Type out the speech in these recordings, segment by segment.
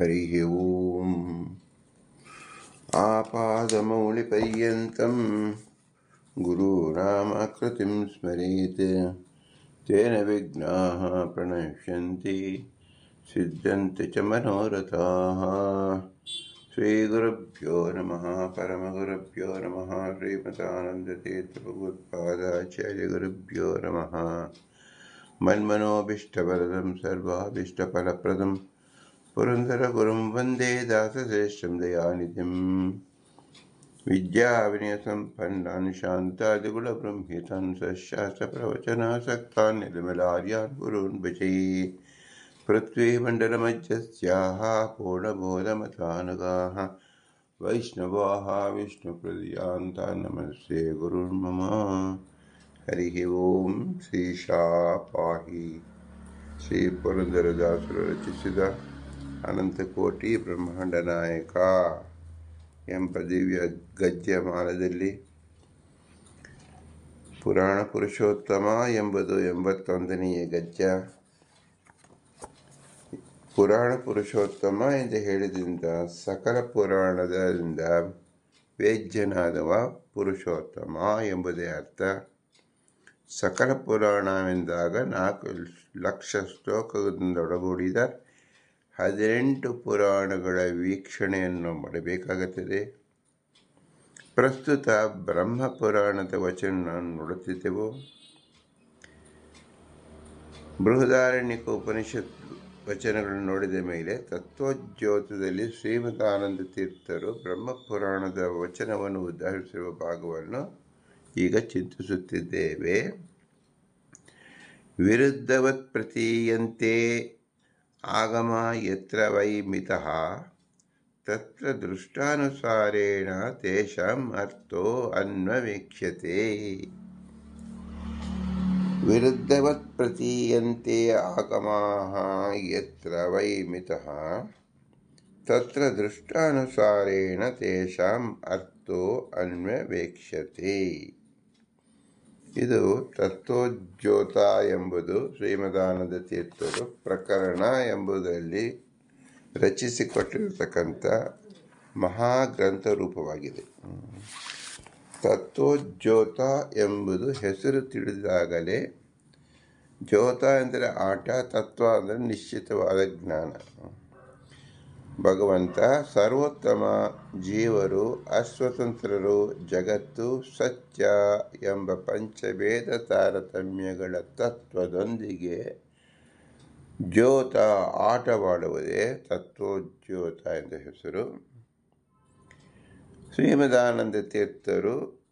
हरिः ॐ आपादमौलिपर्यन्तं गुरूणामाकृतिं स्मरेत्। तेन विघ्नाः प्रणश्यन्ति, सिद्ध्यन्ति च मनोरथाः। श्रीगुरुभ्यो नमः, परमगुरुभ्यो नमः श्रीमतानन्दतीर्थभगवत्पादाचार्यगुरुभ्यो नमः। मन्मनोभीष्टवरदं सर्वाभीष्टफलप्रदं पुरन्दरगुरुं वंदे दासश्रेष्ठं दयानिधिं विद्याविनयसम्पन्नान् शान्तादिगुणब्रह्मितान् सशास्त्रप्रवचनासक्तान् निर्मलार्यान् गुरून् भजे पृथ्वीमण्डलमज्जस्याः पूर्णबोधमतानुगाः वैष्णवाः विष्णुप्रदीयान्ता नमस्ते गुरुर्मम हरिः ॐ श्रीशा पाहि श्रीपुरन्दरदासुरचिसिदा ಅನಂತಕೋಟಿ ಬ್ರಹ್ಮಾಂಡ ನಾಯಕ ಎಂಬ ದಿವ್ಯ ಗದ್ಯಮಾನದಲ್ಲಿ ಪುರಾಣ ಪುರುಷೋತ್ತಮ ಎಂಬುದು ಎಂಬತ್ತೊಂದನೆಯ ಗದ್ಯ. ಪುರಾಣ ಪುರುಷೋತ್ತಮ ಎಂದು ಹೇಳಿದಿಂದ ಸಕಲ ಪುರಾಣದಿಂದ ವೇದ್ಯನಾದವ ಪುರುಷೋತ್ತಮ ಎಂಬುದೇ ಅರ್ಥ. ಸಕಲ ಪುರಾಣವೆಂದಾಗ ನಾಲ್ಕು ಲಕ್ಷ ಶ್ಲೋಕದಿಂದೊಡಗೂಡಿದ ಹದಿನೆಂಟು ಪುರಾಣಗಳ ವೀಕ್ಷಣೆಯನ್ನು ಮಾಡಬೇಕಾಗುತ್ತದೆ. ಪ್ರಸ್ತುತ ಬ್ರಹ್ಮ ಪುರಾಣದ ವಚನ ನೋಡುತ್ತಿದ್ದೆವು. ಬೃಹದಾರಣ್ಯಕ ಉಪನಿಷತ್ ವಚನಗಳನ್ನು ನೋಡಿದ ಮೇಲೆ ತತ್ವಜ್ಯೋತದಲ್ಲಿ ಶ್ರೀಮದಾನಂದ ತೀರ್ಥರು ಬ್ರಹ್ಮ ಪುರಾಣದ ವಚನವನ್ನು ಉದಾಹರಿಸಿರುವ ಭಾಗವನ್ನು ಈಗ ಚಿಂತಿಸುತ್ತಿದ್ದೇವೆ. ವಿರುದ್ಧವತ್ ಪ್ರತೀಯಂತೆ आगमः यत्र वै मितः। तत्र दृष्टानुसारेण तेषाम् अर्थो अन्ववेक्षते विरुद्धवत् प्रतीयन्ते आगमाः यत्र वै मितः। तत्र दृष्टानुसारेण तेषाम् अर्थो अन्ववेक्षते ಇದು ತತ್ವೋದ್ಯೋತ ಎಂಬುದು ಶ್ರೀಮದಾನಂದ ತೀರ್ಥರು ಪ್ರಕರಣ ಎಂಬುದರಲ್ಲಿ ರಚಿಸಿಕೊಟ್ಟಿರತಕ್ಕಂಥ ಮಹಾಗ್ರಂಥ ರೂಪವಾಗಿದೆ. ತತ್ವೋದ್ಯೋತ ಎಂಬುದು ಹೆಸರು ತಿಳಿದಾಗಲೇ ಜ್ಯೋತ ಎಂದರೆ ಆಟ, ತತ್ವ ಅಂದರೆ ನಿಶ್ಚಿತವಾದ ಜ್ಞಾನ. ಭಗವಂತ ಸರ್ವೋತ್ತಮ ಜೀವರು, ಅಸ್ವತಂತ್ರರು, ಜಗತ್ತು ಸತ್ಯ ಎಂಬ ಪಂಚಭೇದ ತಾರತಮ್ಯಗಳ ತತ್ವದೊಂದಿಗೆ ಜ್ಯೋತ ಆಟವಾಡುವುದೇ ತತ್ವೋಜ್ಯೋತ ಎಂದ ಹೆಸರು. ಶ್ರೀಮದಾನಂದ ತೀರ್ಥರು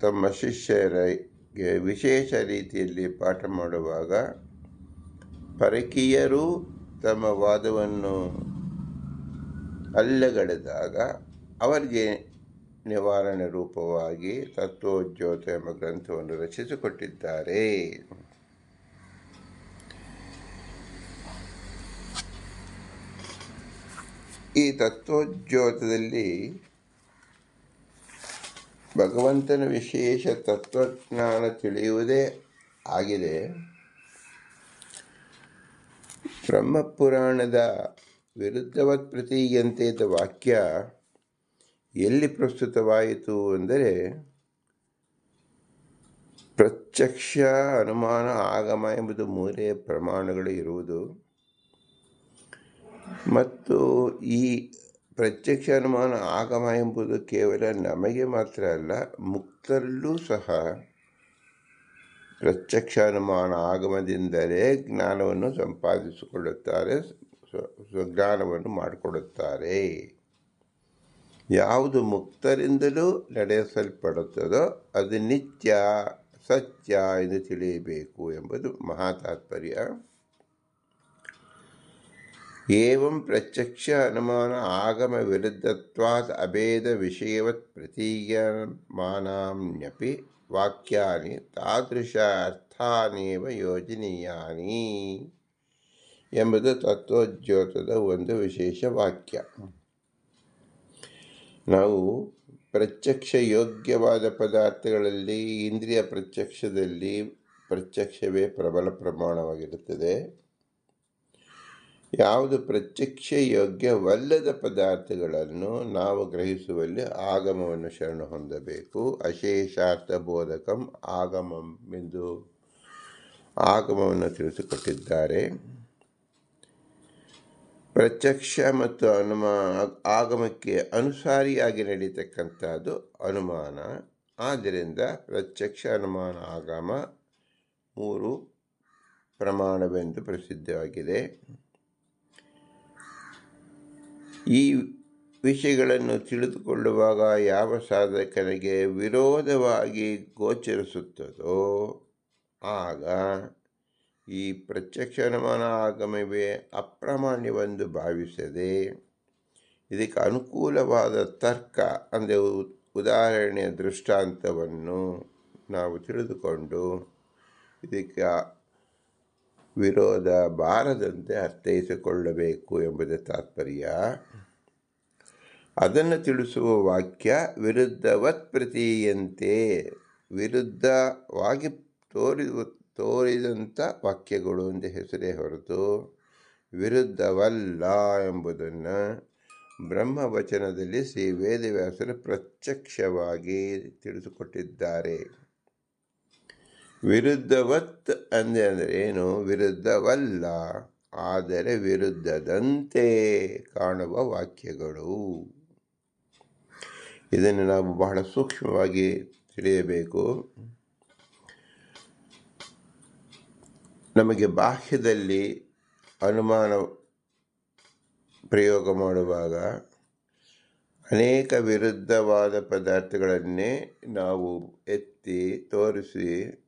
ತಮ್ಮ ಶಿಷ್ಯರಿಗೆ ವಿಶೇಷ ರೀತಿಯಲ್ಲಿ ಪಾಠ ಮಾಡುವಾಗ ಪರಕೀಯರು ತಮ್ಮ ವಾದವನ್ನು ಅಲ್ಲಗಳೆದಾಗ ಅವರಿಗೆ ನಿವಾರಣೆ ರೂಪವಾಗಿ ತತ್ವೋಜ್ಯೋತ ಎಂಬ ಗ್ರಂಥವನ್ನು ರಚಿಸಿಕೊಟ್ಟಿದ್ದಾರೆ. ಈ ತತ್ವೋಜ್ಯೋತದಲ್ಲಿ ಭಗವಂತನ ವಿಶೇಷ ತತ್ವಜ್ಞಾನ ತಿಳಿಯುವುದೇ ಆಗಿದೆ. ಬ್ರಹ್ಮಪುರಾಣದ ವಿರುದ್ಧವತ್ ಪ್ರತೀಯಂತೆ ವಾಕ್ಯ ಎಲ್ಲಿ ಪ್ರಸ್ತುತವಾಯಿತು ಅಂದರೆ ಪ್ರತ್ಯಕ್ಷ ಅನುಮಾನ ಆಗಮ ಎಂಬುದು ಮೂರೇ ಪ್ರಮಾಣಗಳು ಇರುವುದು. ಮತ್ತು ಈ ಪ್ರತ್ಯಕ್ಷ ಅನುಮಾನ ಆಗಮ ಎಂಬುದು ಕೇವಲ ನಮಗೆ ಮಾತ್ರ ಅಲ್ಲ, ಮುಕ್ತರಲ್ಲೂ ಸಹ ಪ್ರತ್ಯಕ್ಷ ಅನುಮಾನ ಆಗಮದಿಂದಲೇ ಜ್ಞಾನವನ್ನು ಸಂಪಾದಿಸಿಕೊಳ್ಳುತ್ತಾರೆ. ಸ್ವಜ್ಞಾನವನ್ನು ಮಾಡಿಕೊಡುತ್ತಾರೆ. ಯಾವುದು ಮುಕ್ತರಿಂದಲೂ ನಡೆಸಲ್ಪಡುತ್ತದೋ ಅದು ನಿತ್ಯ, ಸತ್ಯ ಎಂದು ತಿಳಿಯಬೇಕು ಎಂಬುದು ಮಹಾ ತಾತ್ಪರ್ಯ ಏವಂ ಪ್ರತ್ಯಕ್ಷ ಅನುಮಾನ ಆಗಮ ವಿರುದ್ಧತ್ವಾತ್ ಅಭೇದ ವಿಷಯವತ್ ಪ್ರತೀಯಮಾನಪಿ ವಾಕ್ಯಾನಿ ತಾದೃಶ ಅರ್ಥಾನೇವ ಯೋಜನೀಯಾನಿ. ಎಂಬುದು ತತ್ವೋದ್ಯೋತದ ಒಂದು ವಿಶೇಷ ವಾಕ್ಯ. ನಾವು ಪ್ರತ್ಯಕ್ಷ ಯೋಗ್ಯವಾದ ಪದಾರ್ಥಗಳಲ್ಲಿ, ಇಂದ್ರಿಯ ಪ್ರತ್ಯಕ್ಷದಲ್ಲಿ ಪ್ರತ್ಯಕ್ಷವೇ ಪ್ರಬಲ ಪ್ರಮಾಣವಾಗಿರುತ್ತದೆ. ಯಾವುದು ಪ್ರತ್ಯಕ್ಷ ಯೋಗ್ಯವಲ್ಲದ ಪದಾರ್ಥಗಳನ್ನು ನಾವು ಗ್ರಹಿಸುವಲ್ಲಿ ಆಗಮವನ್ನು ಶರಣ ಹೊಂದಬೇಕು. ಅಶೇಷಾರ್ಥ ಬೋಧಕಂ ಆಗಮಂ ಎಂದು ಆಗಮವನ್ನು ತಿಳಿಸಿಕೊಟ್ಟಿದ್ದಾರೆ. ಪ್ರತ್ಯಕ್ಷ ಮತ್ತು ಅನುಮ ಆಗಮಕ್ಕೆ ಅನುಸಾರಿಯಾಗಿ ನಡೀತಕ್ಕಂಥದ್ದು ಅನುಮಾನ. ಆದ್ದರಿಂದ ಪ್ರತ್ಯಕ್ಷ ಅನುಮಾನ ಆಗಮ ಮೂರು ಪ್ರಮಾಣವೆಂದು ಪ್ರಸಿದ್ಧವಾಗಿದೆ. ಈ ವಿಷಯಗಳನ್ನು ತಿಳಿದುಕೊಳ್ಳುವಾಗ ಯಾವ ಸಾಧಕನಿಗೆ ವಿರೋಧವಾಗಿ ಗೋಚರಿಸುತ್ತದೋ ಆಗ ಈ ಪ್ರತ್ಯಕ್ಷ ಅನುಮಾನ ಆಗಮವೇ ಅಪ್ರಾಮಾಣ್ಯವೆಂದು ಭಾವಿಸದೆ ಇದಕ್ಕೆ ಅನುಕೂಲವಾದ ತರ್ಕ, ಅಂದರೆ ಉದಾಹರಣೆಯ ದೃಷ್ಟಾಂತವನ್ನು ನಾವು ತಿಳಿದುಕೊಂಡು ಇದಕ್ಕೆ ವಿರೋಧ ಬಾರದಂತೆ ಅರ್ಥೈಸಿಕೊಳ್ಳಬೇಕು ಎಂಬುದೇ ತಾತ್ಪರ್ಯ. ಅದನ್ನು ತಿಳಿಸುವ ವಾಕ್ಯ ವಿರುದ್ಧವತ್ ಪ್ರತಿಯಂತೆ ವಿರುದ್ಧವಾಗಿ ತೋರಿ ತೋರಿದಂಥ ವಾಕ್ಯಗಳು ಅಂತ ಹೆಸರೇ ಹೊರತು ವಿರುದ್ಧವಲ್ಲ ಎಂಬುದನ್ನು ಬ್ರಹ್ಮವಚನದಲ್ಲಿ ಶ್ರೀ ವೇದವ್ಯಾಸರು ಪ್ರತ್ಯಕ್ಷವಾಗಿ ತಿಳಿಸಿಕೊಟ್ಟಿದ್ದಾರೆ ವಿರುದ್ಧವತ್ ಅಂದೆ ಅಂದರೆ ಏನು? ವಿರುದ್ಧವಲ್ಲ, ಆದರೆ ವಿರುದ್ಧದಂತೆ ಕಾಣುವ ವಾಕ್ಯಗಳು. ಇದನ್ನು ನಾವು ಬಹಳ ಸೂಕ್ಷ್ಮವಾಗಿ ತಿಳಿಯಬೇಕು. ನಮಗೆ ಬಾಹ್ಯದಲ್ಲಿ ಅನುಮಾನ ಪ್ರಯೋಗ ಮಾಡುವಾಗ ಅನೇಕ ವಿರುದ್ಧವಾದ ಪದಾರ್ಥಗಳನ್ನೇ ನಾವು ಎತ್ತಿ ತೋರಿಸಿ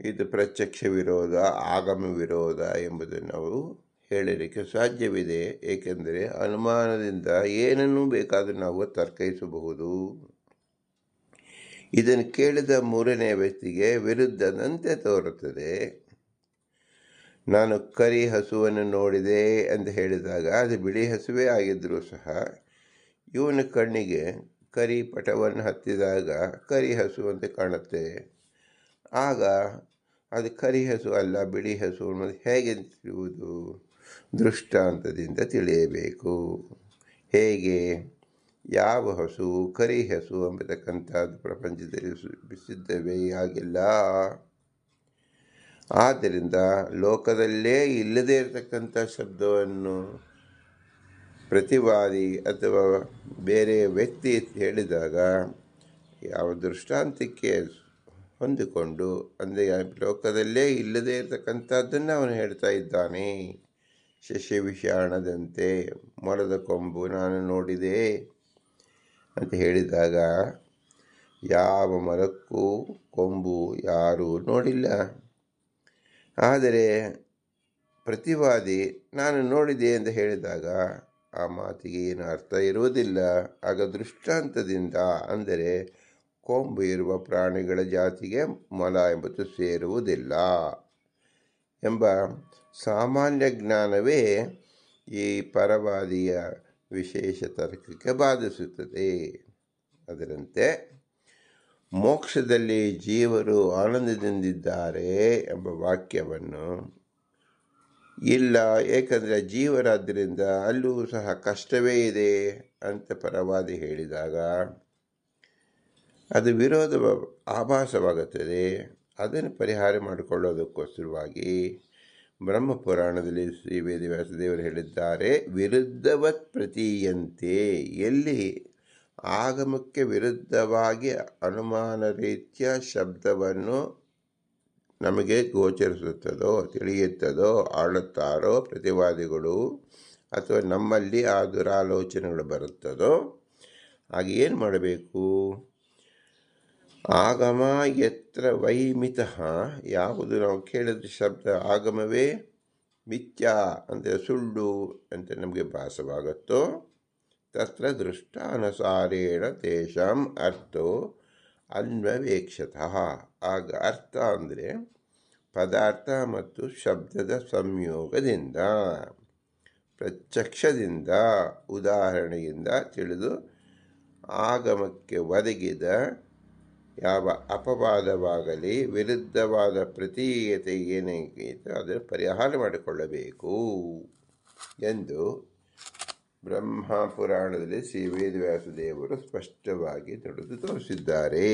ಇದು ಪ್ರತ್ಯಕ್ಷ ವಿರೋಧ, ಆಗಮ ವಿರೋಧ ಎಂಬುದನ್ನು ನಾವು ಹೇಳಲಿಕ್ಕೆ ಸಾಧ್ಯವಿದೆ. ಏಕೆಂದರೆ ಅನುಮಾನದಿಂದ ಏನನ್ನೂ ಬೇಕಾದರೂ ನಾವು ತರ್ಕಿಸಬಹುದು. ಇದನ್ನು ಕೇಳಿದ ಮೂರನೇ ವ್ಯಕ್ತಿಗೆ ವಿರುದ್ಧದಂತೆ ತೋರುತ್ತದೆ. ನಾನು ಕರಿ ಹಸುವನ್ನು ನೋಡಿದೆ ಅಂತ ಹೇಳಿದಾಗ ಅದು ಬಿಳಿ ಹಸುವೇ ಆಗಿದ್ದರೂ ಸಹ ಇವನ ಕಣ್ಣಿಗೆ ಕರಿ ಪಟವನ್ನು ಹತ್ತಿದಾಗ ಕರಿ ಹಸು ಅಂತ ಕಾಣುತ್ತೆ. ಆಗ ಅದು ಕರಿ ಹಸು ಅಲ್ಲ, ಬಿಳಿ ಹಸು ಅನ್ನೋದು ಹೇಗೆ ತಿಳಿಯುವುದು? ದೃಷ್ಟಾಂತದಿಂದ ತಿಳಿಯಬೇಕು. ಹೇಗೆ? ಯಾವ ಹಸು ಕರಿ ಹಸು ಎಂಬತಕ್ಕಂಥದ್ದು ಪ್ರಪಂಚದಲ್ಲಿ ಸಿದ್ಧವೇ ಆಗಿಲ್ಲ. ಆದ್ದರಿಂದ ಲೋಕದಲ್ಲೇ ಇಲ್ಲದೇ ಇರತಕ್ಕಂಥ ಶಬ್ದವನ್ನು ಪ್ರತಿವಾದಿ ಅಥವಾ ಬೇರೆ ವ್ಯಕ್ತಿ ಹೇಳಿದಾಗ ಯಾವ ದೃಷ್ಟಾಂತಕ್ಕೆ ಹೊಂದಿಕೊಂಡು, ಅಂದರೆ ಲೋಕದಲ್ಲೇ ಇಲ್ಲದೇ ಇರತಕ್ಕಂಥದ್ದನ್ನು ಅವನು ಹೇಳ್ತಾ ಇದ್ದಾನೆ. ಶಶಿ ವಿಷಾಣದಂತೆ ಮೊಲದ ಕೊಂಬು ನಾನು ನೋಡಿದೆ ಅಂತ ಹೇಳಿದಾಗ, ಯಾವ ಮರಕ್ಕೂ ಕೊಂಬು ಯಾರೂ ನೋಡಿಲ್ಲ. ಆದರೆ ಪ್ರತಿವಾದಿ ನಾನು ನೋಡಿದೆ ಎಂದು ಹೇಳಿದಾಗ ಆ ಮಾತಿಗೆ ಏನು ಅರ್ಥ ಇರುವುದಿಲ್ಲ. ಆಗ ದೃಷ್ಟಾಂತದಿಂದ ಅಂದರೆ ಕೊಂಬು ಇರುವ ಪ್ರಾಣಿಗಳ ಜಾತಿಗೆ ಮೊಲ ಎಂಬುದು ಸೇರುವುದಿಲ್ಲ ಎಂಬ ಸಾಮಾನ್ಯ ಜ್ಞಾನವೇ ಈ ಪರವಾದಿಯ ವಿಶೇಷ ತರ್ಕಕ್ಕೆ ಬಾಧಿಸುತ್ತದೆ. ಅದರಂತೆ ಮೋಕ್ಷದಲ್ಲಿ ಜೀವರು ಆನಂದದಿಂದಿದ್ದಾರೆ ಎಂಬ ವಾಕ್ಯವನ್ನು ಇಲ್ಲ, ಏಕೆಂದರೆ ಜೀವರಾದ್ದರಿಂದ ಅಲ್ಲೂ ಸಹ ಕಷ್ಟವೇ ಇದೆ ಅಂತ ಪರವಾದಿ ಹೇಳಿದಾಗ ಅದು ವಿರೋಧ ಆಭಾಸವಾಗುತ್ತದೆ. ಅದನ್ನು ಪರಿಹಾರ ಮಾಡಿಕೊಳ್ಳೋದಕ್ಕೋಸ್ಕರವಾಗಿ ಬ್ರಹ್ಮಪುರಾಣದಲ್ಲಿ ಶ್ರೀ ವೇದವ್ಯಾಸದೇವರು ಹೇಳಿದ್ದಾರೆ ವಿರುದ್ಧವತ್ ಪ್ರತೀಯಂತೆ ಎಲ್ಲಿ ಆಗಮಕ್ಕೆ ವಿರುದ್ಧವಾಗಿ ಅನುಮಾನ ರೀತಿಯ ಶಬ್ದವನ್ನು ನಮಗೆ ಗೋಚರಿಸುತ್ತದೋ, ತಿಳಿಯುತ್ತದೋ, ಆಳುತ್ತಾರೋ ಪ್ರತಿವಾದಿಗಳು ಅಥವಾ ನಮ್ಮಲ್ಲಿ ಆ ದುರಾಲೋಚನೆಗಳು ಬರುತ್ತದೋ, ಹಾಗೆ ಏನು ಮಾಡಬೇಕು? ಆಗಮ ಎತ್ರ ವೈಮಿತ ಯಾವುದು ನಾವು ಕೇಳಿದ ಶಬ್ದ ಆಗಮವೇ ಮಿಥ್ಯ. ಅಂದರೆ ಸುಳ್ಳು ಅಂತ ನಮಗೆ ಭಾಸವಾಗುತ್ತೋ ತತ್ರ ದೃಷ್ಟಾನುಸಾರೇಣ ತೇಷಾಂ ಅರ್ಥೋ ಅನ್ವವೇಕ್ಷತಃ ಆಗ ಅರ್ಥ ಅಂದರೆ ಪದಾರ್ಥ ಮತ್ತು ಶಬ್ದದ ಸಂಯೋಗದಿಂದ, ಪ್ರತ್ಯಕ್ಷದಿಂದ, ಉದಾಹರಣೆಯಿಂದ ತಿಳಿದು ಆಗಮಕ್ಕೆ ಒದಗಿದ ಯಾವ ಅಪವಾದವಾಗಲಿ, ವಿರುದ್ಧವಾದ ಪ್ರತೀಯತೆ ಏನೇ ಅದನ್ನು ಪರಿಹಾರ ಮಾಡಿಕೊಳ್ಳಬೇಕು ಎಂದು ಬ್ರಹ್ಮ ಪುರಾಣದಲ್ಲಿ ಶ್ರೀ ವೇದವ್ಯಾಸ ದೇವರು ಸ್ಪಷ್ಟವಾಗಿ ನುಡಿದು ತೋರಿಸಿದ್ದಾರೆ.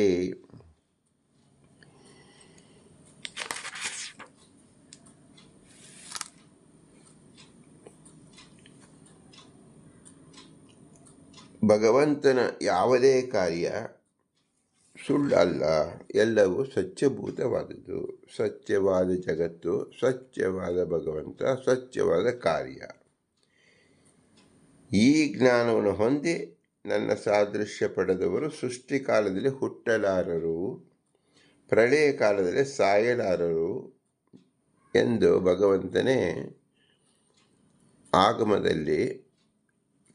ಭಗವಂತನ ಯಾವುದೇ ಕಾರ್ಯ ಸುಳ್ಳಲ್ಲ, ಎಲ್ಲವೂ ಸ್ವಚ್ಛಭೂತವಾದದ್ದು ಸ್ವಚ್ಛವಾದ ಜಗತ್ತು ಸ್ವಚ್ಛವಾದ ಭಗವಂತ ಸ್ವಚ್ಛವಾದ ಕಾರ್ಯ. ಈ ಜ್ಞಾನವನ್ನು ಹೊಂದಿ ನನ್ನ ಸಾದೃಶ್ಯ ಪಡೆದವರು ಸೃಷ್ಟಿ ಕಾಲದಲ್ಲಿ ಹುಟ್ಟಲಾರರು, ಪ್ರಳಯ ಕಾಲದಲ್ಲಿ ಸಾಯಲಾರರು ಎಂದು ಭಗವಂತನೇ ಆಗಮದಲ್ಲಿ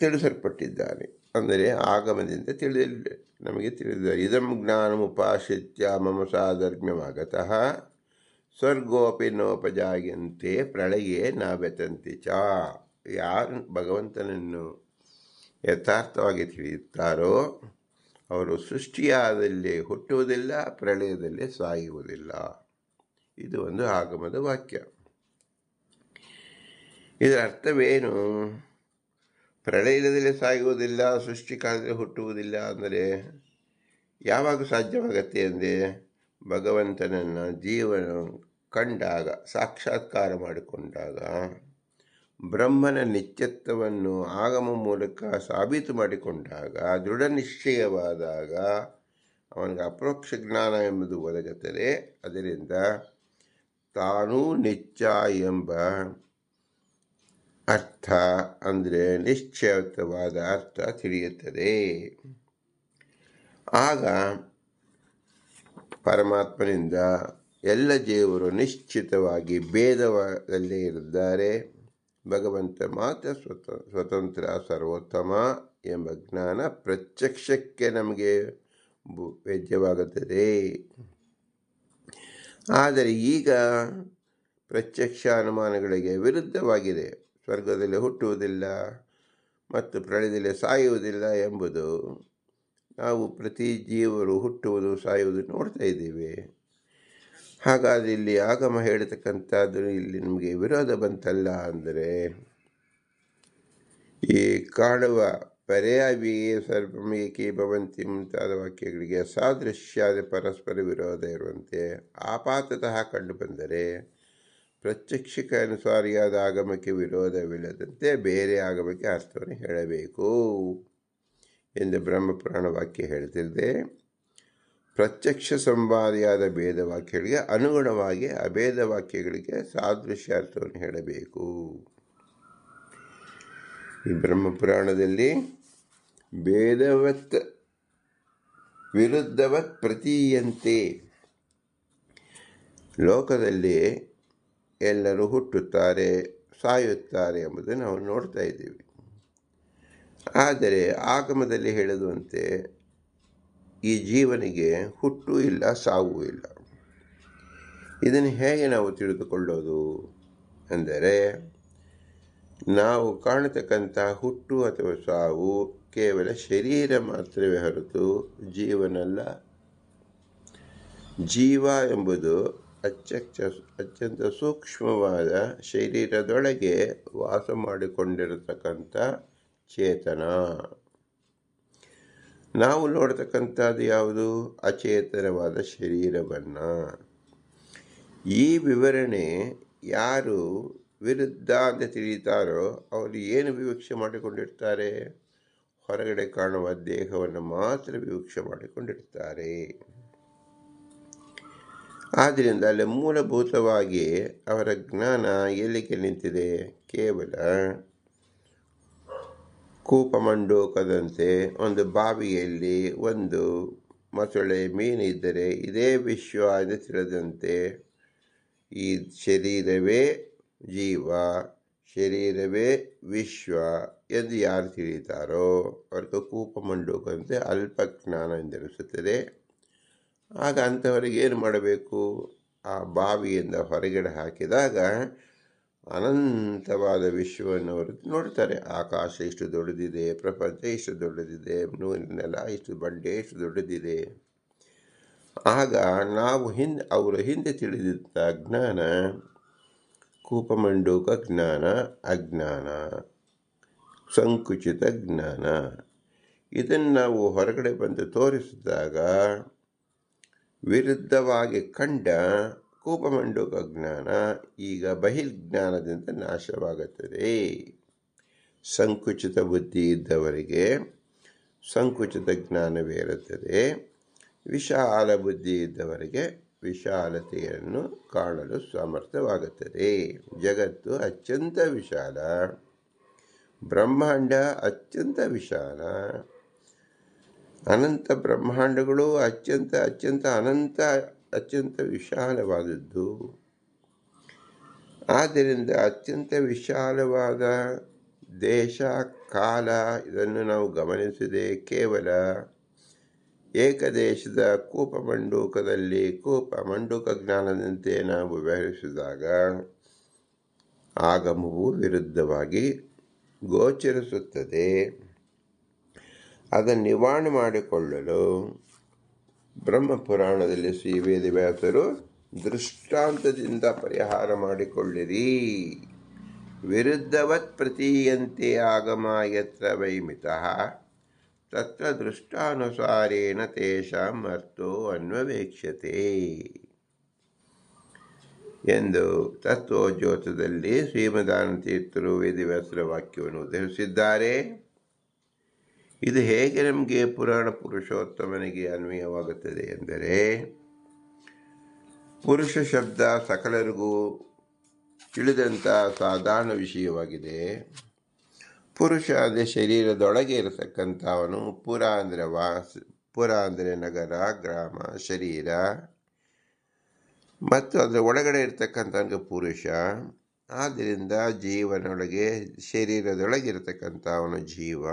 ತಿಳಿಸಲ್ಪಟ್ಟಿದ್ದಾನೆ ಅಂದರೆ ಆಗಮದಿಂದ ತಿಳಿಯಲ್ಲ ನಮಗೆ ತಿಳಿದ ಇದಂ ಜ್ಞಾನಮುಪಾಶ್ರಿತ್ಯ ಮಮ ಸಾಧರ್ಮ್ಯಮಾಗತಃ, ಸ್ವರ್ಗೋಪಿ ನೋಪಜಾಯಂತೆ ಪ್ರಳಯೇ ನಾವೆತಂತಿ ಚ. ಯಾರು ಭಗವಂತನನ್ನು ಯಥಾರ್ಥವಾಗಿ ತಿಳಿಯುತ್ತಾರೋ ಅವರು ಸೃಷ್ಟಿಯಾದಲ್ಲಿ ಹುಟ್ಟುವುದಿಲ್ಲ, ಪ್ರಳಯದಲ್ಲಿ ಸಾಯುವುದಿಲ್ಲ. ಇದು ಒಂದು ಆಗಮದ ವಾಕ್ಯ. ಇದರ ಅರ್ಥವೇನು? ಪ್ರಳಯದಲ್ಲಿ ಸಾಯುವುದಿಲ್ಲ ಸೃಷ್ಟಿ ಕಾಲದಲ್ಲಿ ಹುಟ್ಟುವುದಿಲ್ಲ ಅಂದರೆ ಯಾವಾಗ ಸಾಧ್ಯವಾಗತ್ತೆ ಅಂದರೆ ಭಗವಂತನನ್ನು ಜೀವನ ಕಂಡಾಗ, ಸಾಕ್ಷಾತ್ಕಾರ ಮಾಡಿಕೊಂಡಾಗ. ಬ್ರಹ್ಮನ ನಿತ್ಯತ್ವವನ್ನು ಆಗಮ ಮೂಲಕ ಸಾಬೀತು ಮಾಡಿಕೊಂಡಾಗ ದೃಢ ನಿಶ್ಚಯವಾದಾಗ ಅವನಿಗೆ ಅಪರೋಕ್ಷ ಜ್ಞಾನ ಎಂಬುದು ಒದಗುತ್ತದೆ. ಅದರಿಂದ ತಾನೂ ನಿತ್ಯ ಎಂಬ ಅರ್ಥ ಅಂದರೆ ನಿಶ್ಚಯವಾದ ಅರ್ಥ ತಿಳಿಯುತ್ತದೆ. ಆಗ ಪರಮಾತ್ಮನಿಂದ ಎಲ್ಲ ಜೀವರು ನಿಶ್ಚಿತವಾಗಿ ಭೇದದಲ್ಲೇ ಇರಿದ್ದಾರೆ ಭಗವಂತ ಮಾತ್ರ ಸ್ವತ, ಸ್ವತಂತ್ರ, ಸರ್ವೋತ್ತಮ ಎಂಬ ಜ್ಞಾನ ಪ್ರತ್ಯಕ್ಷಕ್ಕೆ ನಮಗೆ ವೇದ್ಯವಾಗುತ್ತದೆ. ಆದರೆ ಈಗ ಪ್ರತ್ಯಕ್ಷ ಅನುಮಾನಗಳಿಗೆ ವಿರುದ್ಧವಾಗಿದೆ. ಸ್ವರ್ಗದಲ್ಲಿ ಹುಟ್ಟುವುದಿಲ್ಲ ಮತ್ತು ಪ್ರಳಯದಲ್ಲಿ ಸಾಯುವುದಿಲ್ಲ ಎಂಬುದು ನಾವು ಪ್ರತಿ ಜೀವರು ಹುಟ್ಟುವುದು, ಸಾಯುವುದು ನೋಡ್ತಾ ಇದ್ದೀವಿ. ಹಾಗಾದರೆ ಇಲ್ಲಿ ಆಗಮ ಹೇಳತಕ್ಕಂಥದ್ದು ಇಲ್ಲಿ ನಿಮಗೆ ವಿರೋಧ ಬಂತಲ್ಲ ಅಂದರೆ ಈ ಕಾಣುವ ಪರ್ಯಾವಿಯೇ ಸರ್ವಮೇಕೆ ಭವಂತಿ ಮುಂತಾದ ವಾಕ್ಯಗಳಿಗೆ ಸಾದೃಶ್ಯಾದ ಪರಸ್ಪರ ವಿರೋಧ ಇರುವಂತೆ ಆಪಾತತಃ ಕಂಡುಬಂದರೆ ಪ್ರತ್ಯಕ್ಷಿಕ ಅನುಸಾರಿಯಾದ ಆಗಮಕ್ಕೆ ವಿರೋಧವಿಲ್ಲದಂತೆ ಬೇರೆ ಆಗಮಕ್ಕೆ ಅರ್ಥವನ್ನು ಹೇಳಬೇಕು ಎಂದು ಬ್ರಹ್ಮಪುರಾಣ ವಾಕ್ಯ ಹೇಳ್ತಿದೆ. ಪ್ರತ್ಯಕ್ಷ ಸಂವಾದಿಯಾದ ಭೇದ ವಾಕ್ಯಗಳಿಗೆ ಅನುಗುಣವಾಗಿ ಅಭೇದ ವಾಕ್ಯಗಳಿಗೆ ಸಾದೃಶ್ಯ ಅರ್ಥವನ್ನು ಹೇಳಬೇಕು. ಈ ಬ್ರಹ್ಮಪುರಾಣದಲ್ಲಿ ಭೇದವತ್ ವಿರುದ್ಧವತ್ ಪ್ರತೀಯಂತೆ ಲೋಕದಲ್ಲಿ ಎಲ್ಲರೂ ಹುಟ್ಟುತ್ತಾರೆ, ಸಾಯುತ್ತಾರೆ ಎಂಬುದನ್ನು ನಾವು ನೋಡ್ತಾ ಇದ್ದೀವಿ. ಆದರೆ ಆಗಮದಲ್ಲಿ ಹೇಳುವಂತೆ ಈ ಜೀವನಿಗೆ ಹುಟ್ಟು ಇಲ್ಲ, ಸಾವು ಇಲ್ಲ. ಇದನ್ನು ಹೇಗೆ ನಾವು ತಿಳಿದುಕೊಳ್ಳೋದು ಅಂದರೆ, ನಾವು ಕಾಣತಕ್ಕಂಥ ಹುಟ್ಟು ಅಥವಾ ಸಾವು ಕೇವಲ ಶರೀರ ಮಾತ್ರವೇ ಹೊರತು ಜೀವನಲ್ಲ ಜೀವ ಎಂಬುದು ಅತ್ಯಂತ ಅತ್ಯಂತ ಸೂಕ್ಷ್ಮವಾದ ಶರೀರದೊಳಗೆ ವಾಸ ಮಾಡಿಕೊಂಡಿರತಕ್ಕಂಥ ಚೇತನ. ನಾವು ನೋಡ್ತಕ್ಕಂಥದ್ದು ಯಾವುದು? ಅಚೇತನವಾದ ಶರೀರವನ್ನು. ಈ ವಿವರಣೆ ಯಾರು ವಿರುದ್ಧ ಅಂತ ತಿಳಿತಾರೋ ಅವರು ಏನು ವಿವಕ್ಷೆ ಮಾಡಿಕೊಂಡಿರ್ತಾರೆ? ಹೊರಗಡೆ ಕಾಣುವ ದೇಹವನ್ನು ಮಾತ್ರ ವಿವಕ್ಷೆ ಮಾಡಿಕೊಂಡಿರ್ತಾರೆ. ಆದ್ದರಿಂದ ಅಲ್ಲಿ ಮೂಲಭೂತವಾಗಿ ಅವರ ಜ್ಞಾನ ಎಲ್ಲಿಗೆ ನಿಂತಿದೆ? ಕೇವಲ ಕೂಪಮಂಡೂಕದಂತೆ ಒಂದು ಬಾವಿಯಲ್ಲಿ ಒಂದು ಮೊಸಳೆ ಮೀನಿದ್ದರೆ ಇದೇ ವಿಶ್ವ ಎಂದು ತಿಳಿದಂತೆ ಈ ಶರೀರವೇ ಜೀವ, ಶರೀರವೇ ವಿಶ್ವ ಎಂದು ಯಾರು ತಿಳಿತಾರೋ ಅವ್ರಿಗೆ ಕೂಪಮಂಡೂಕದಂತೆ ಅಲ್ಪ ಜ್ಞಾನ ಎಂದೆನಿಸುತ್ತದೆ. ಆಗ ಅಂಥವರಿಗೆ ಏನು ಮಾಡಬೇಕು? ಆ ಬಾವಿಯಿಂದ ಹೊರಗಡೆ ಹಾಕಿದಾಗ ಅನಂತವಾದ ವಿಶ್ವವನ್ನು ಅವರು ನೋಡ್ತಾರೆ. ಆಕಾಶ ಇಷ್ಟು ದೊಡ್ಡದಿದೆ, ಪ್ರಪಂಚ ಇಷ್ಟು ದೊಡ್ಡದಿದೆ ನೆಲ ಇಷ್ಟು ಬಂಡೆ ಇಷ್ಟು ದೊಡ್ಡದಿದೆ. ಆಗ ನಾವು ಹಿಂದೆ, ಅವರು ಹಿಂದೆ ತಿಳಿದಿದ್ದ ಜ್ಞಾನ, ಕೂಪಮಂಡೂಕ ಜ್ಞಾನ, ಅಜ್ಞಾನ, ಸಂಕುಚಿತ ಜ್ಞಾನ. ಇದನ್ನು ನಾವು ಹೊರಗಡೆ ಬಂದು ತೋರಿಸಿದಾಗ ವಿರುದ್ಧವಾಗಿ ಕಂಡ ಕೂಪಮಂಡೂಕ ಜ್ಞಾನ ಈಗ ಬಹಿರ್ಜ್ಞಾನದಿಂದ ನಾಶವಾಗುತ್ತದೆ. ಸಂಕುಚಿತ ಬುದ್ಧಿ ಇದ್ದವರಿಗೆ ಸಂಕುಚಿತ ಜ್ಞಾನವೇ ಇರುತ್ತದೆ. ವಿಶಾಲ ಬುದ್ಧಿ ಇದ್ದವರಿಗೆ ವಿಶಾಲತೆಯನ್ನು ಕಾಣಲು ಸಮರ್ಥವಾಗುತ್ತದೆ ಜಗತ್ತು ಅತ್ಯಂತ ವಿಶಾಲ, ಬ್ರಹ್ಮಾಂಡ ಅತ್ಯಂತ ವಿಶಾಲ, ಅನಂತ ಬ್ರಹ್ಮಾಂಡಗಳು ಅತ್ಯಂತ ಅತ್ಯಂತ ಅನಂತ ಅತ್ಯಂತ ವಿಶಾಲವಾದದ್ದು. ಆದ್ದರಿಂದ ಅತ್ಯಂತ ವಿಶಾಲವಾದ ದೇಶ, ಕಾಲ, ಇದನ್ನು ನಾವು ಗಮನಿಸದೆ ಕೇವಲ ಏಕದೇಶದ ಕೂಪ ಮಂಡೂಕದಲ್ಲಿ ಕೂಪ ಮಂಡೂಕ ಜ್ಞಾನದಂತೆ ನಾವು ವ್ಯವಹರಿಸಿದಾಗ ಆಗಮವು ವಿರುದ್ಧವಾಗಿ ಗೋಚರಿಸುತ್ತದೆ. ಅದನ್ನು ನಿವಾರಣೆ ಮಾಡಿಕೊಳ್ಳಲು ಬ್ರಹ್ಮಪುರಾಣದಲ್ಲಿ ಶ್ರೀ ವೇದವ್ಯಾಸರು ದೃಷ್ಟಾಂತದಿಂದ ಪರಿಹಾರ ಮಾಡಿಕೊಳ್ಳಿರಿ. ವಿರುದ್ಧವತ್ ಪ್ರತೀಯಂತೆ ಆಗಮ ಯತ್ರ ವೈಮಿತಃ. ತತ್ರ ದೃಷ್ಟಾನುಸಾರೇಣ ತೇಷಾಂ ಅರ್ಥೋ ಅನ್ವವೇಕ್ಷ್ಯತೆ. ಎಂದು ತತ್ವೋಜ್ಯೋತದಲ್ಲಿ ಶ್ರೀಮದಾನತೀರ್ಥರು ವೇದಿವ್ಯಾಸರ ವಾಕ್ಯವನ್ನು ಉದ್ಧರಿಸಿದ್ದಾರೆ ಇದು ಹೇಗೆ ನಮಗೆ ಪುರಾಣ ಪುರುಷೋತ್ತಮನಿಗೆ ಅನ್ವಯವಾಗುತ್ತದೆ ಎಂದರೆ, ಪುರುಷ ಶಬ್ದ ಸಕಲರಿಗೂ ತಿಳಿದಂಥ ಸಾಧಾರಣ ವಿಷಯವಾಗಿದೆ. ಪುರುಷ ಅಂದರೆ ಶರೀರದೊಳಗೆ ಇರತಕ್ಕಂಥವನು ಪುರ ಅಂದರೆ ವಾಸ, ಪುರ ಅಂದರೆ ನಗರ, ಗ್ರಾಮ, ಶರೀರ. ಮತ್ತು ಅದರ ಒಳಗಡೆ ಇರತಕ್ಕಂಥ ಪುರುಷ. ಆದ್ದರಿಂದ ಜೀವನೊಳಗೆ ಶರೀರದೊಳಗೆ ಇರತಕ್ಕಂಥವನು ಜೀವ.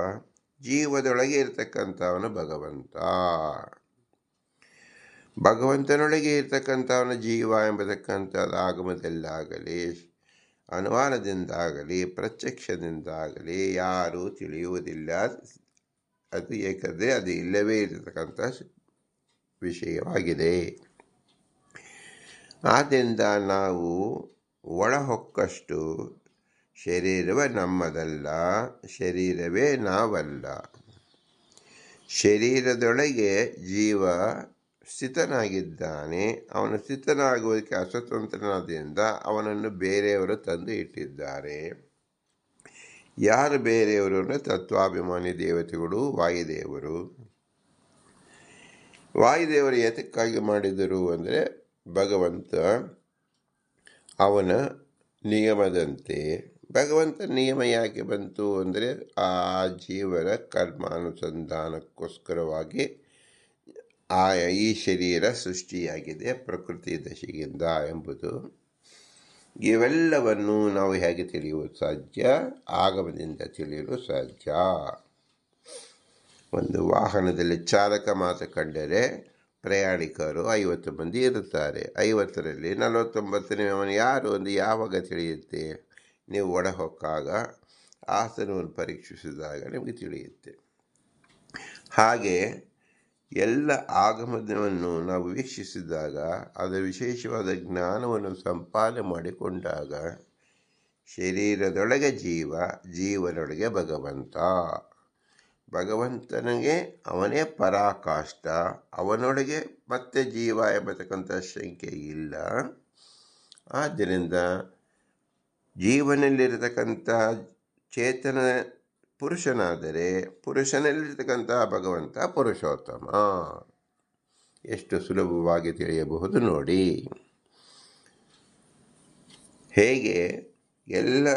ಜೀವದೊಳಗೆ ಇರತಕ್ಕಂಥವನು ಭಗವಂತ. ಭಗವಂತನೊಳಗೆ ಇರತಕ್ಕಂಥವನ ಜೀವ ಎಂಬತಕ್ಕಂಥದ್ದು ಆಗಮದಲ್ಲಾಗಲಿ ಅನುಮಾನದಿಂದಾಗಲಿ, ಪ್ರತ್ಯಕ್ಷದಿಂದಾಗಲಿ ಯಾರೂ ತಿಳಿಯುವುದಿಲ್ಲ. ಅದು ಏಕೆಂದರೆ ಅದು ಇಲ್ಲವೇ ಇರತಕ್ಕಂಥ ವಿಷಯವಾಗಿದೆ. ಆದ್ದರಿಂದ ನಾವು ಒಳ ಹೊಕ್ಕಷ್ಟು ಶರೀರವೇ ನಮ್ಮದಲ್ಲ, ಶರೀರವೇ ನಾವಲ್ಲ. ಶರೀರದೊಳಗೆ ಜೀವ ಸ್ಥಿತನಾಗಿದ್ದಾನೆ. ಅವನು ಸ್ಥಿತನಾಗುವುದಕ್ಕೆ ಅಸ್ವತಂತ್ರನಾದ್ದರಿಂದ ಅವನನ್ನು ಬೇರೆಯವರು ತಂದು ಇಟ್ಟಿದ್ದಾರೆ. ಯಾರು ಬೇರೆಯವರು ಅಂದರೆ ತತ್ವಾಭಿಮಾನಿ ದೇವತೆಗಳು, ವಾಯುದೇವರು. ವಾಯುದೇವರು ಏತಕ್ಕಾಗಿ ಮಾಡಿದರು ಅಂದರೆ ಭಗವಂತ ಅವನ ನಿಯಮದಂತೆ ಭಗವಂತ ನಿಯಮ ಯಾಕೆ ಬಂತು ಅಂದರೆ ಆ ಜೀವನ ಕರ್ಮಾನುಸಂಧಾನಕ್ಕೋಸ್ಕರವಾಗಿ ಆ ಈ ಶರೀರ ಸೃಷ್ಟಿಯಾಗಿದೆ ಪ್ರಕೃತಿ ದಶೆಯಿಂದ ಎಂಬುದು. ಇವೆಲ್ಲವನ್ನು ನಾವು ಹೇಗೆ ತಿಳಿಯುವುದು ಸಾಧ್ಯ? ಆಗಮದಿಂದ ತಿಳಿಯಲು ಸಾಧ್ಯ. ಒಂದು ವಾಹನದಲ್ಲಿ ಚಾಲಕ ಮಾತ್ರ ಕಂಡರೆ ಪ್ರಯಾಣಿಕರು ಐವತ್ತು ಮಂದಿ ಇರುತ್ತಾರೆ. ಐವತ್ತರಲ್ಲಿ ನಲವತ್ತೊಂಬತ್ತನೇ ಅವನು ಯಾರು ಒಂದು ಯಾವಾಗ ತಿಳಿಯುತ್ತೆ? ನೀವು ಒಡಹೊಕ್ಕಾಗ ಆಸನವನ್ನು ಪರೀಕ್ಷಿಸಿದಾಗ ನಿಮಗೆ ತಿಳಿಯುತ್ತೆ. ಹಾಗೆ ಎಲ್ಲ ಆಗಮನವನ್ನು ನಾವು ವೀಕ್ಷಿಸಿದಾಗ, ಅದರ ವಿಶೇಷವಾದ ಜ್ಞಾನವನ್ನು ಸಂಪಾದನೆ ಮಾಡಿಕೊಂಡಾಗ ಶರೀರದೊಳಗೆ ಜೀವ, ಜೀವನೊಳಗೆ ಭಗವಂತ. ಭಗವಂತನಿಗೆ ಅವನೇ ಪರಾಕಾಷ್ಟ ಅವನೊಳಗೆ ಮತ್ತೆ ಜೀವ ಎಂಬತಕ್ಕಂಥ ಶಂಕೆ ಇಲ್ಲ. ಆದ್ದರಿಂದ ಜೀವನಲ್ಲಿರತಕ್ಕಂಥ ಚೇತನ ಪುರುಷನಾದರೆ ಪುರುಷನಲ್ಲಿರ್ತಕ್ಕಂಥ ಭಗವಂತ ಪುರುಷೋತ್ತಮ. ಎಷ್ಟು ಸುಲಭವಾಗಿ ತಿಳಿಯಬಹುದು ನೋಡಿ. ಹೇಗೆ ಎಲ್ಲ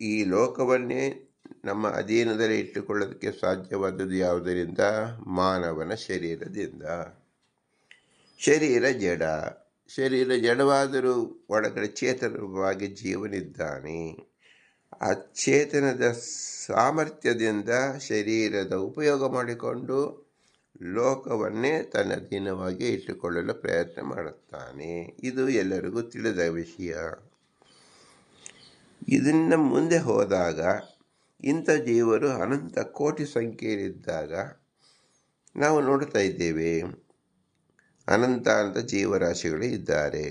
ಈ ಲೋಕವನ್ನೇ ನಮ್ಮ ಅಧೀನದಲ್ಲಿ ಇಟ್ಟುಕೊಳ್ಳೋದಕ್ಕೆ ಸಾಧ್ಯವಾದದ್ದು ಯಾವುದರಿಂದ? ಮಾನವನ ಶರೀರದಿಂದ. ಶರೀರ ಜಡ. ಶರೀರ ಜಡವಾದರೂ ಒಳಗಡೆ ಚೇತನವಾಗಿ ಜೀವನಿದ್ದಾನೆ. ಆ ಸಾಮರ್ಥ್ಯದಿಂದ ಶರೀರದ ಉಪಯೋಗ ಮಾಡಿಕೊಂಡು ಲೋಕವನ್ನೇ ತನ್ನ ದಿನವಾಗಿ ಇಟ್ಟುಕೊಳ್ಳಲು ಪ್ರಯತ್ನ ಮಾಡುತ್ತಾನೆ. ಇದು ಎಲ್ಲರಿಗೂ ತಿಳಿದ ವಿಷಯ. ಇದನ್ನು ಮುಂದೆ ಹೋದಾಗ ಇಂಥ ಜೀವರು ಅನಂತ ಕೋಟಿ ಸಂಖ್ಯೆಯಲ್ಲಿದ್ದಾಗ ನಾವು ನೋಡ್ತಾ ಇದ್ದೇವೆ. ಅನಂತ ಅಂತ ಜೀವರಾಶಿಗಳು ಇದ್ದಾರೆ.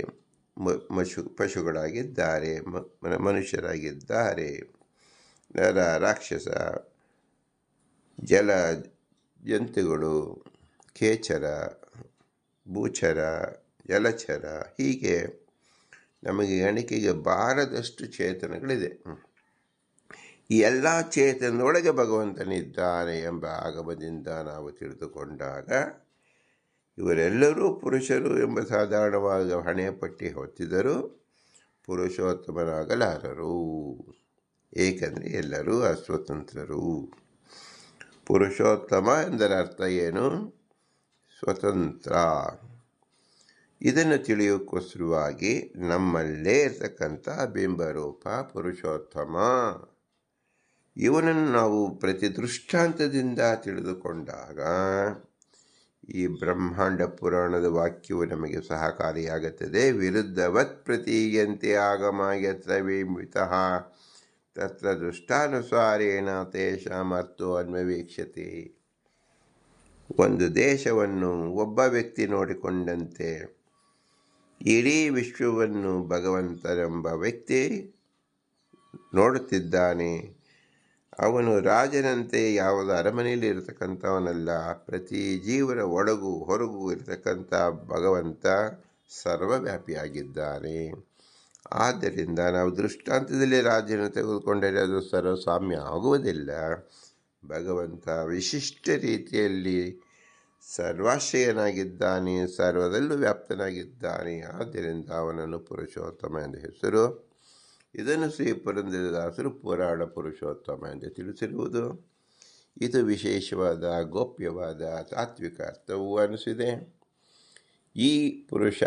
ಮಶು, ಪಶುಗಳಾಗಿದ್ದಾರೆ ಮನುಷ್ಯರಾಗಿದ್ದಾರೆ. ನರ, ರಾಕ್ಷಸ, ಜಲ, ಜಂತುಗಳು, ಖೇಚರ, ಭೂಚರ, ಜಲಚರ, ಹೀಗೆ ನಮಗೆ ಎಣಿಕೆಗೆ ಬಾರದಷ್ಟು ಚೇತನಗಳಿದೆ. ಈ ಎಲ್ಲ ಚೇತನದೊಳಗೆ ಭಗವಂತನಿದ್ದಾನೆ ಎಂಬ ಆಗಮದಿಂದ ನಾವು ತಿಳಿದುಕೊಂಡಾಗ ಇವರೆಲ್ಲರೂ ಪುರುಷರು ಎಂಬ ಸಾಧಾರಣವಾದ ಹಣೆಯ ಪಟ್ಟಿ ಹೊತ್ತಿದರೂ ಪುರುಷೋತ್ತಮರಾಗಲಾರರು. ಏಕೆಂದರೆ ಎಲ್ಲರೂ ಅಸ್ವತಂತ್ರರು. ಪುರುಷೋತ್ತಮ ಎಂದರ ಅರ್ಥ ಏನು? ಸ್ವತಂತ್ರ. ಇದನ್ನು ತಿಳಿಯೋಕ್ಕೋಸ್ಕರವಾಗಿ ನಮ್ಮಲ್ಲೇ ಇರತಕ್ಕಂಥ ಬಿಂಬರೂಪ ಪುರುಷೋತ್ತಮ. ಇವನನ್ನು ನಾವು ಪ್ರತಿ ದೃಷ್ಟಾಂತದಿಂದ ತಿಳಿದುಕೊಂಡಾಗ ಈ ಬ್ರಹ್ಮಾಂಡ ಪುರಾಣದ ವಾಕ್ಯವು ನಮಗೆ ಸಹಕಾರಿಯಾಗುತ್ತದೆ. ವಿರುದ್ಧವತ್ ಪ್ರತೀಯಂತೆ ಆಗಮಾಯತ್ರ ವಿಮಿತಃ ತತ್ರ ದೃಷ್ಟಾನುಸಾರೇಣ ತೇಷಾಮರ್ಥೋ ಅನ್ವವೀಕ್ಷತೆ ಒಂದು ದೇಶವನ್ನು ಒಬ್ಬ ವ್ಯಕ್ತಿ ನೋಡಿಕೊಂಡಂತೆ ಇಡೀ ವಿಶ್ವವನ್ನು ಭಗವಂತನೆಂಬ ವ್ಯಕ್ತಿ ನೋಡುತ್ತಿದ್ದಾನೆ. ಅವನು ರಾಜನಂತೆ ಯಾವುದ ಅರಮನೆಯಲ್ಲಿ ಇರತಕ್ಕಂಥವನಲ್ಲ, ಪ್ರತಿ ಜೀವನ ಒಳಗೂ ಹೊರಗು ಇರತಕ್ಕಂಥ ಭಗವಂತ ಸರ್ವವ್ಯಾಪಿಯಾಗಿದ್ದಾನೆ. ಆದ್ದರಿಂದ ನಾವು ದೃಷ್ಟಾಂತದಲ್ಲಿ ರಾಜನ ತೆಗೆದುಕೊಂಡರೆ ಅದು ಸರ್ವಸ್ವಾಮ್ಯ ಆಗುವುದಿಲ್ಲ. ಭಗವಂತ ವಿಶಿಷ್ಟ ರೀತಿಯಲ್ಲಿ ಸರ್ವಾಶ್ರಯನಾಗಿದ್ದಾನೆ, ಸರ್ವದಲ್ಲೂ ವ್ಯಾಪ್ತನಾಗಿದ್ದಾನೆ. ಆದ್ದರಿಂದ ಅವನನ್ನು ಪುರುಷೋತ್ತಮ ಎಂದು ಹೆಸರು ಇದನ್ನು ಶ್ರೀ ಪುರಂದರದಾಸರು ಪುರಾಣ ಪುರುಷೋತ್ತಮ ಎಂದು ತಿಳಿಸಿರುವುದು. ಇದು ವಿಶೇಷವಾದ ಗೋಪ್ಯವಾದ ತಾತ್ವಿಕ ಅರ್ಥವೂ ಅನಿಸಿದೆ. ಈ ಪುರುಷ,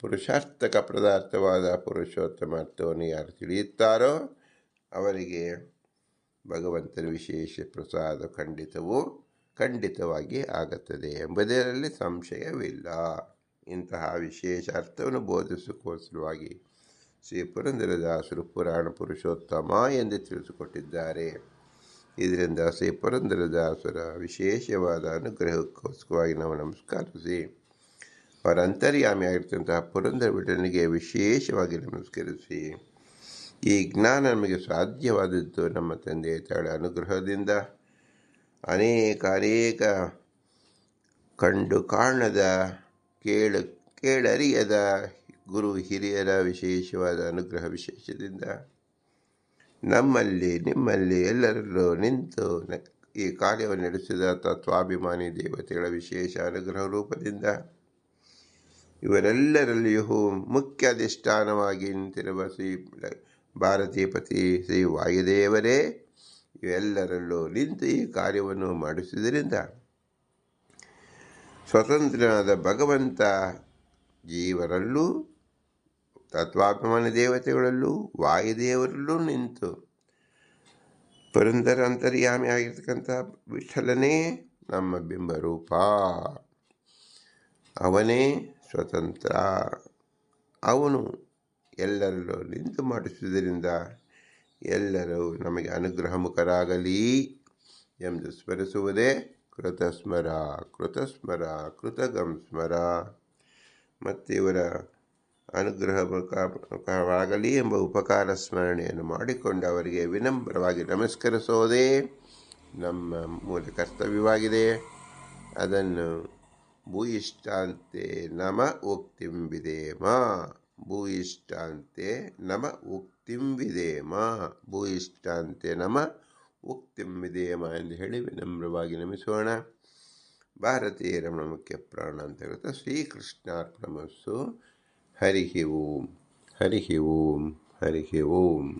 ಪುರುಷಾರ್ಥಕ ಪದಾರ್ಥವಾದ ಪುರುಷೋತ್ತಮ ಅರ್ಥವನ್ನು ಯಾರು ತಿಳಿಯುತ್ತಾರೋ ಅವರಿಗೆ ಭಗವಂತನ ವಿಶೇಷ ಪ್ರಸಾದ ಖಂಡಿತವೂ, ಖಂಡಿತವಾಗಿ ಆಗುತ್ತದೆ ಎಂಬುದರಲ್ಲಿ ಸಂಶಯವಿಲ್ಲ. ಇಂತಹ ವಿಶೇಷ ಅರ್ಥವನ್ನು ಬೋಧಿಸೋಕ್ಕೋಸ್ಕರವಾಗಿ ಶ್ರೀ ಪುರಂದರದಾಸರು ಪುರಾಣ ಪುರುಷೋತ್ತಮ ಎಂದು ತಿಳಿಸಿಕೊಟ್ಟಿದ್ದಾರೆ ಇದರಿಂದ ಶ್ರೀ ಪುರಂದರದಾಸರ ವಿಶೇಷವಾದ ಅನುಗ್ರಹಕ್ಕೋಸ್ಕರವಾಗಿ ನಾವು ನಮಸ್ಕರಿಸಿ ಅವರ ಅಂತರ್ಯಾಮಿಯಾಗಿರ್ತಂತಹ ಪುರಂದರ ಬಿಡನಿಗೆ ವಿಶೇಷವಾಗಿ ನಮಸ್ಕರಿಸಿ, ಈ ಜ್ಞಾನ ನಮಗೆ ಸಾಧ್ಯವಾದದ್ದು ನಮ್ಮ ತಂದೆ ತಾಳ ಅನುಗ್ರಹದಿಂದ ಅನೇಕ ಅನೇಕ ಕಂಡು ಕಾಣದ, ಕೇಳು ಕೇಳರಿಯದ ಗುರು ಹಿರಿಯರ ವಿಶೇಷವಾದ ಅನುಗ್ರಹ ವಿಶೇಷದಿಂದ ನಮ್ಮಲ್ಲಿ, ನಿಮ್ಮಲ್ಲಿ ಎಲ್ಲರಲ್ಲೂ ನಿಂತು ಈ ಕಾರ್ಯವನ್ನು ನಡೆಸಿದ ತತ್ವಾಭಿಮಾನಿ ದೇವತೆಗಳ ವಿಶೇಷ ಅನುಗ್ರಹ ರೂಪದಿಂದ ಇವರೆಲ್ಲರಲ್ಲಿಯೂ ಮುಖ್ಯ ಅಧಿಷ್ಠಾನವಾಗಿ ನಿಂತಿರುವ ಶ್ರೀ ಭಾರತೀಪತಿ ಶ್ರೀ ವಾಯುದೇವರೇ, ಇವೆಲ್ಲರಲ್ಲೂ ನಿಂತು ಈ ಕಾರ್ಯವನ್ನು ಮಾಡಿಸಿದ್ದರಿಂದ ಸ್ವತಂತ್ರನಾದ ಭಗವಂತ ಜೀವರಲ್ಲೂ ತತ್ವಾಭಿಮಾನ ದೇವತೆಗಳಲ್ಲೂ ವಾಯುದೇವರಲ್ಲೂ ನಿಂತು ಪುರಂದರ ಅಂತರ್ಯಾಮಿ ಆಗಿರ್ತಕ್ಕಂಥ ವಿಠಲನೇ ನಮ್ಮ ಬಿಂಬರೂಪ. ಅವನೇ ಸ್ವತಂತ್ರ. ಅವನು ಎಲ್ಲರಲ್ಲೂ ನಿಂತು ಮಾಡಿಸುವುದರಿಂದ ಎಲ್ಲರೂ ನಮಗೆ ಅನುಗ್ರಹ ಮುಖರಾಗಲಿ ಎಂದು ಸ್ಮರಿಸುವುದೇ ಕೃತಸ್ಮರ ಕೃತಸ್ಮರ ಕೃತಗಂ ಸ್ಮರ ಮತ್ತು ಇವರ ಅನುಗ್ರಹವಾಗಲಿ ಎಂಬ ಉಪಕಾರ ಸ್ಮರಣೆಯನ್ನು ಮಾಡಿಕೊಂಡು ಅವರಿಗೆ ವಿನಮ್ರವಾಗಿ ನಮಸ್ಕರಿಸೋದೇ ನಮ್ಮ ಮೂಲ ಕರ್ತವ್ಯವಾಗಿದೆ. ಅದನ್ನು ಭೂಯಿಷ್ಟಾಂತೆ ನಮ ಉಕ್ತಿಂಬಿದೇಮ. ಭೂಯಿಷ್ಟಾಂತೆ ನಮ ಉಕ್ತಿಂಬಿದೇಮ. ಭೂಯಿಷ್ಟಾಂತೆ ನಮ ಉಕ್ತಿಂಬಿದೇಮ ಎಂದು ಹೇಳಿ ವಿನಮ್ರವಾಗಿ ನಮಿಸೋಣ. ಭಾರತೀಯ ರಮಣ ಮುಖ್ಯ ಪ್ರಾಣ ಅಂತ ಹೇಳ್ತಾ ಶ್ರೀಕೃಷ್ಣಾರ್ಪಣಮಸ್ಸು. ഹരിഹി ഓം. ഹരിഹി ഓം. ഹരിഹി ഓം.